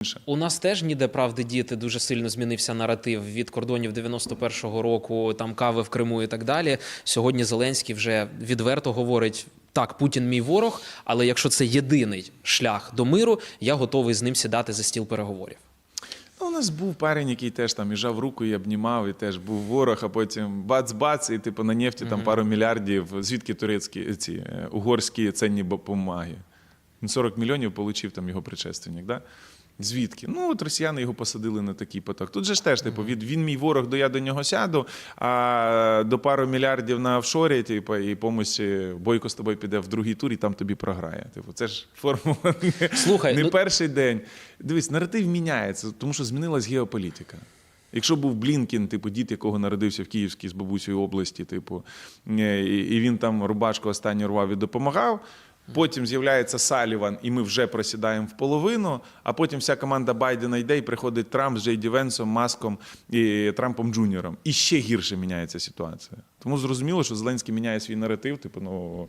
інше. У нас теж ніде правди діти дуже сильно змінився наратив від кордонів 91-го року, там кави в Криму і так далі. Сьогодні Зеленський вже відверто говорить. Так, Путін мій ворог, але якщо це єдиний шлях до миру, я готовий з ним сідати за стіл переговорів. Ну, у нас був парень, який теж там і жав руку, і обнімав, і теж був ворог, а потім бац-бац, і типу на нефті там пару мільярдів. Звідки турецькі ці е, угорські ценні бумаги? 40 мільйонів отримав там його предшественник, да? Звідки? Ну, от росіяни його посадили на такий поток. Тут же ж теж, типу, від, він мій ворог, до я до нього сяду, а до пару мільярдів на офшорі, типу, і помусь е, бойко з тобою піде в другий тур, і там тобі програє. Типу, це ж формула не, Слухай, не ну- перший день. Дивись, наратив міняється, тому що змінилась геополітика. Якщо був Блінкін, типу, дід, якого народився в Київській з бабусею області, типу, е, і він там рубашку останню рвав і допомагав. Потім з'являється Саліван, і ми вже просідаємо в половину. А потім вся команда Байдена йде, і приходить Трамп з Джей Ді Венсом, Маском і Трампом Джуніором. І ще гірше міняється ситуація. Тому зрозуміло, що Зеленський міняє свій наратив. Типу, ну